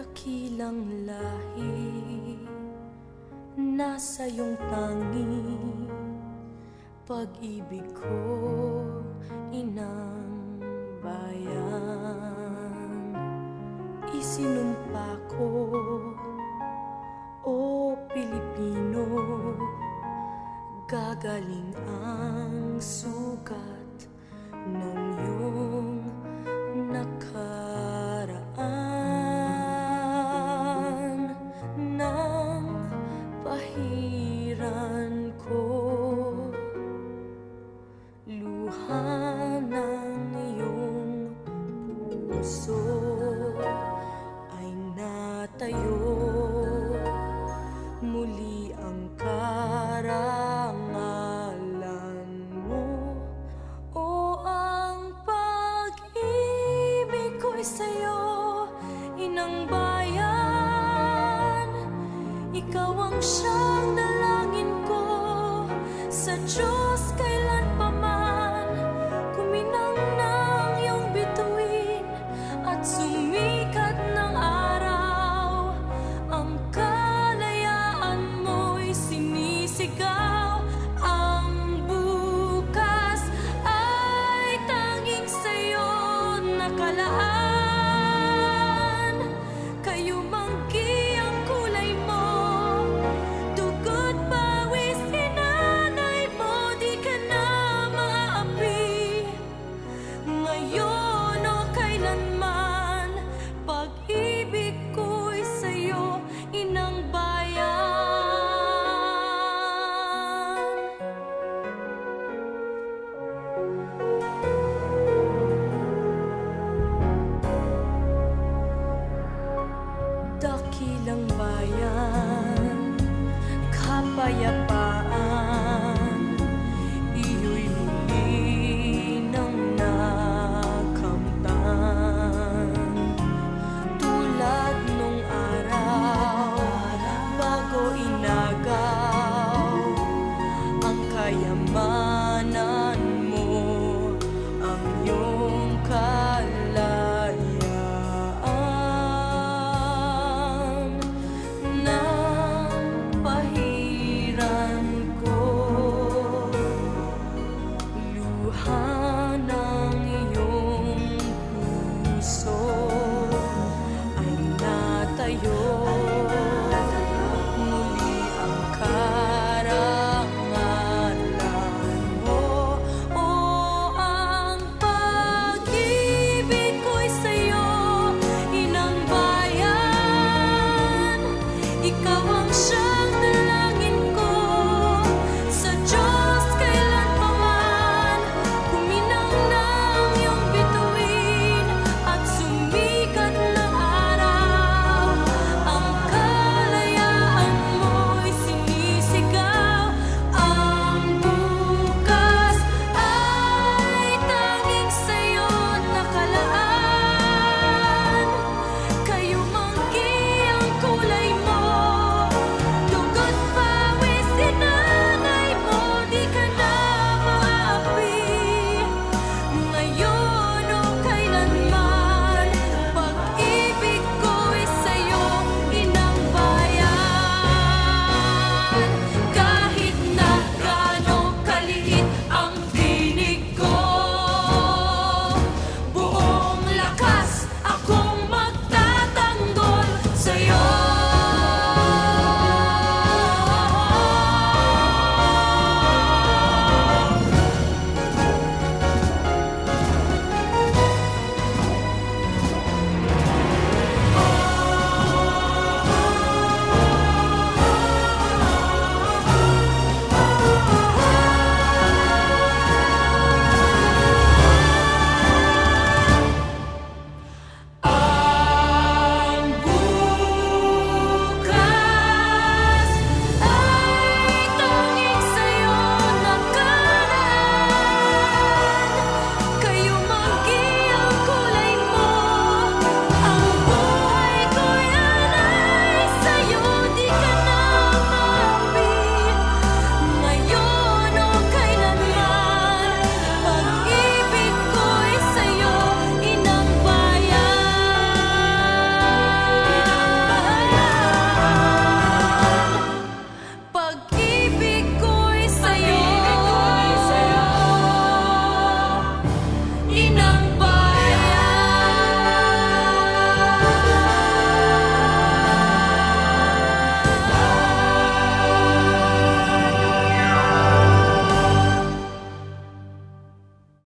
Dakilang lahi Nasa iyong tangi Pag-ibig ko Inang bayan. Isinumpa ko Luha ng iyong puso ay natayo. Muli ang karangalan mo O ang pag-ibig ko'y sa'yo Inang bayan. Ikaw ang siyang dakilang bayan, kapayapaan, iyo'y muli ng nakamtan. Tulad nung araw, bago inagaw, ang kayamanan